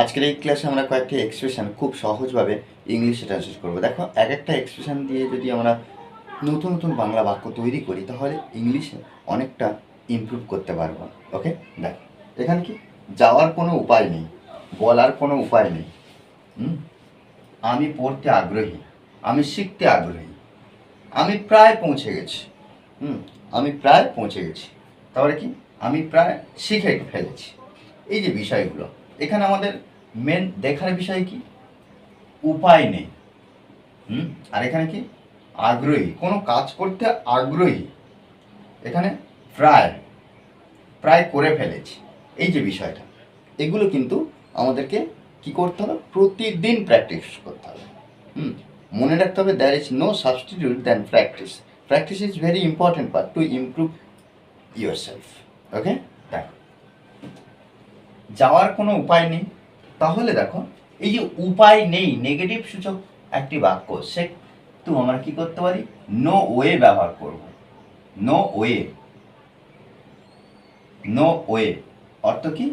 আজকের এই ক্লাসে আমরা কয়েকটি এক্সপ্রেশন খুব সহজভাবে ইংলিশে ট্রান্সলেট করব। দেখো, এক একটা এক্সপ্রেশন দিয়ে যদি আমরা নতুন নতুন বাংলা বাক্য তৈরি করি, তাহলে ইংলিশে অনেকটা ইমপ্রুভ করতে পারব। ওকে দেখ, এখানে কি? যাওয়ার কোনো উপায় নেই, বলার কোনো উপায় নেই। আমি পড়তে আগ্রহী, আমি শিখতে আগ্রহী, আমি প্রায় পৌঁছে গেছি। হুম? আমি প্রায় পৌঁছে গেছি। তাহলে কি? আমি প্রায় শিখে ফেলেছি। এই যে বিষয়গুলো এখানে আমাদের মেন দেখার বিষয় কি? উপায় নেই। হুম? আর এখানে কি? আগ্রহী। কোনো কাজ করতে আগ্রহী। এখানে প্রায় প্রায় করে ফেলেছি। এই যে বিষয়টা, এগুলো কিন্তু আমাদেরকে কি করতে হবে? প্রতিদিন প্র্যাকটিস করতে হবে। হুম? মনে রাখতে হবে there is no substitute than practice practice is very important part to improve your self okay দেখো। যাওয়ার কোনো উপায় নেই। তাহলে দেখো, এই যে উপায় নেই নেগেটিভ সূচক একটি বাক্য, সে তো আমরা কি করতে পারি? নো ওয়ে ব্যবহার করব। নো ওয়ে নো ওয়ে অর্থ কি?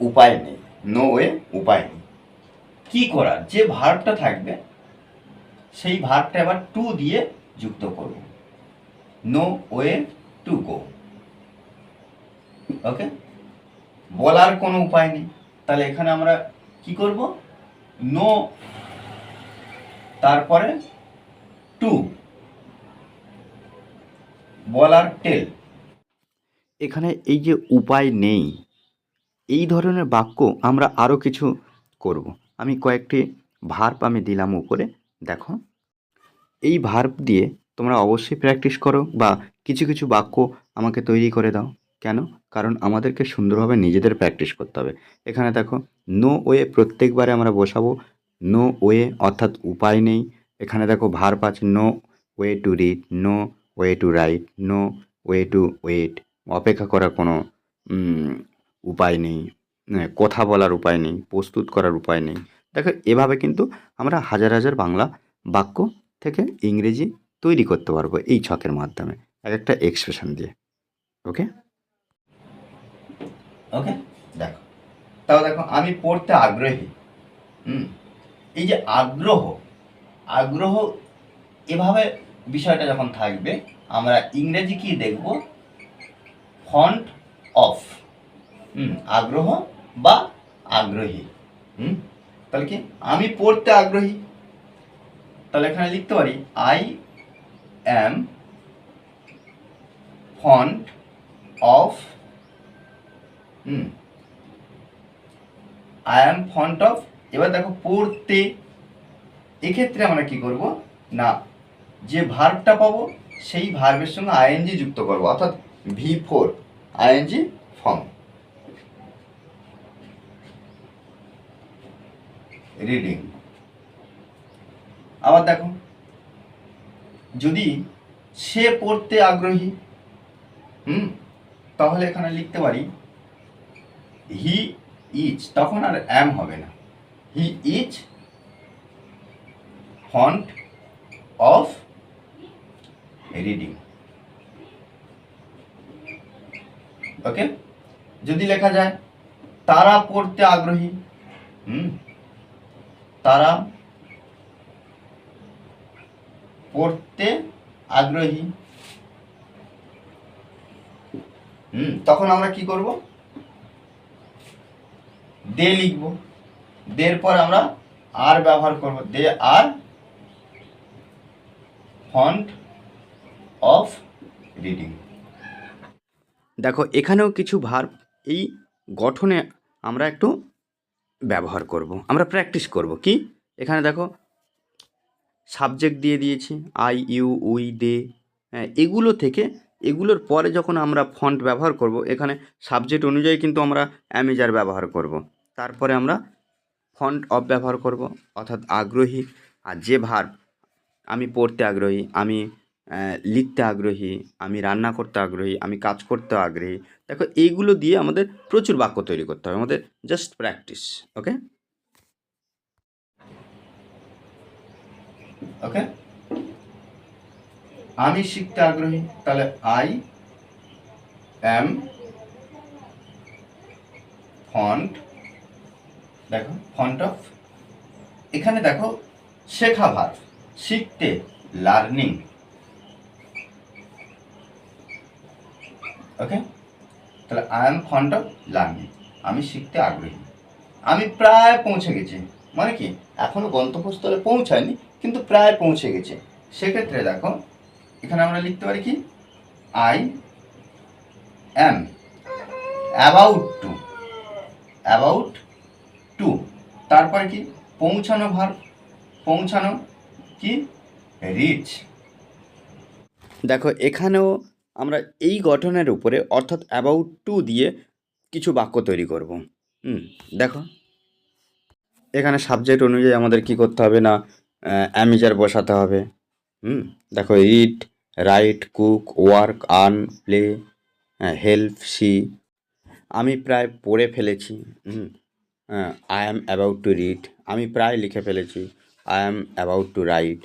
উপায় নেই। নো ওয়ে উপায় নেই। কি করার? যে ভার্বটা থাকবে, সেই ভার্বটা এবার টু দিয়ে যুক্ত করব। No way to go okay বলার কোনো উপায় নেই। তাহলে এখানে আমরা কি করব? নো তারপরে টু বলার টেল এখানে এই যে উপায় নেই, এই ধরনের বাক্য আমরা আরও কিছু করব। আমি কয়েকটি ভার্ব আমি দিলাম উপরে, দেখো। এই ভার্ব দিয়ে তোমরা অবশ্যই প্র্যাকটিস করো বা কিছু কিছু বাক্য আমাকে তৈরি করে দাও। কেন? কারণ আমাদেরকে সুন্দরভাবে নিজেদের প্র্যাকটিস করতে হবে। এখানে দেখো নো ওয়ে প্রত্যেকবারে আমরা বসাবো নো ওয়ে অর্থাৎ উপায় নেই। এখানে দেখো ভার আছে no way to read no way to write no way to wait অপেক্ষা করার কোনো উপায় নেই। কথা বলার উপায় নেই, প্রস্তুত করার উপায় নেই। দেখো, এভাবে কিন্তু আমরা হাজার হাজার বাংলা বাক্য থেকে ইংরেজি তৈরি করতে পারব এই ছকের মাধ্যমে। এক একটা এক্সপ্রেশন দিয়ে। ওকে ওকে দেখো। তাও দেখো, আমি পড়তে আগ্রহী। হুম? এই যে আগ্রহ আগ্রহ এভাবে বিষয়টা যখন থাকবে, আমরা ইংরেজি কি দেখব? ফন্ট অফ হুম? আগ্রহ বা আগ্রহী। হুম? তাহলে কি? আমি পড়তে আগ্রহী। তাহলে এখানে লিখতে পারি I am fond of hmm. I am fond of এবার দেখো পড়তে, এক্ষেত্রে আমরা কি করব? না, যে ভার্বটা পাবো, সেই ভার্বের সঙ্গে আইএনজি যুক্ত করব, অর্থাৎ V four ING form reading আবার দেখো, যদি সে পড়তে আগ্রহী, হুম, তাহলে এখানে লিখতে পারি হি ইজ, তখন আর অ্যাম হবে না। He is fond of reading. Okay? যদি লেখা যায়, তারা পড়তে আগ্রহী। হুম? তারা পড়তে আগ্রহী। হুম? তখন আমরা কি করব? দে লিখব। দের পর আমরা আর ব্যবহার করব। They are fond of reading. দেখো, এখানেও কিছু ভার্ব এই গঠনে আমরা একটু ব্যবহার করব। আমরা প্র্যাকটিস করব। কি? এখানে দেখো, সাবজেক্ট দিয়ে দিয়েছি, আই, ইউ, উই, দে। হ্যাঁ এগুলো থেকে, এগুলোর পরে যখন আমরা ফন্ট ব্যবহার করব, এখানে সাবজেক্ট অনুযায়ী কিন্তু আমরা অ্যামেজার ব্যবহার করব। তারপরে আমরা ফন্ট অফ ব্যবহার করব, অর্থাৎ আগ্রহী। আর যে ভার্ব আমি পড়তে আগ্রহী, আমি লিখতে আগ্রহী, আমি রান্না করতে আগ্রহী, আমি কাজ করতে আগ্রহী, দেখো এইগুলো দিয়ে আমাদের প্রচুর বাক্য তৈরি করতে হবে, আমাদের জাস্ট প্র্যাকটিস ওকে ওকে আমি শিখতে আগ্রহী, তাহলে আই অ্যাম ফন্ট দেখো ফন্ট অফ এখানে দেখো শেখা ভার শিখতে লার্নিং ওকে তাহলে I am fond of learning আমি শিখতে আগ্রহী। আমি প্রায় পৌঁছে গেছি। মানে কি? এখনও গন্তব্যস্থলে পৌঁছায়নি, কিন্তু প্রায় পৌঁছে গেছে। সেক্ষেত্রে দেখো, এখানে আমরা লিখতে পারি কি? I am about to about to. তারপরে কি? পৌঁছানো ভার, পৌঁছানো কি? রিচ দেখো, এখানেও আমরা এই গঠনের উপরে, অর্থাৎ অ্যাবাউট টু দিয়ে কিছু বাক্য তৈরি করব। হুম, দেখো। এখানে সাবজেক্ট অনুযায়ী আমাদের কি করতে হবে না অ্যামিজার বসাতে হবে। হুম, দেখো read write cook work earn play help see আমি প্রায় পড়ে ফেলেছি। হুম I am about to read আমি প্রায় লিখে ফেলেছি। I am about to write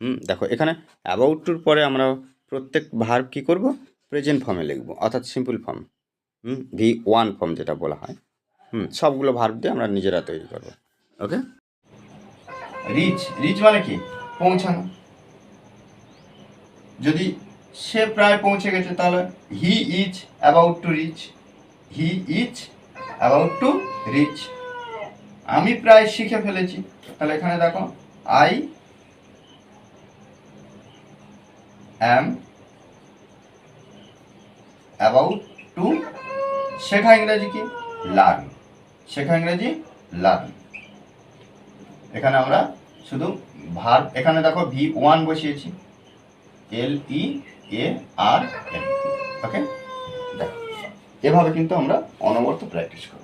হুম, দেখো, এখানে অ্যাবাউট টুর পরে আমরা প্রত্যেক ভার্ব কী করব? প্রেজেন্ট ফর্মে লিখব, অর্থাৎ simple form hmm V one form যেটা বলা হয়। হুম, সবগুলো ভার্ব দিয়ে আমরা নিজেরা তৈরি করব। ওকে রিচ রিচ মানে কি? পৌঁছানো। যদি সে প্রায় পৌঁছে গেছে, তাহলে he is about to reach he is about to reach আমি প্রায় শিখে ফেলেছি। তাহলে এখানে দেখো আই অ্যাম অ্যাবাউট টু শেখা ইংরেজি কি? লার্ন শেখা ইংরেজি লার্ন এখানে আমরা শুধু ভার এখানে দেখো ভি ওয়ান বসিয়েছি। এল ই এ আর এন ওকে দেখো। এভাবে কিন্তু আমরা অনবরত প্র্যাকটিস করব।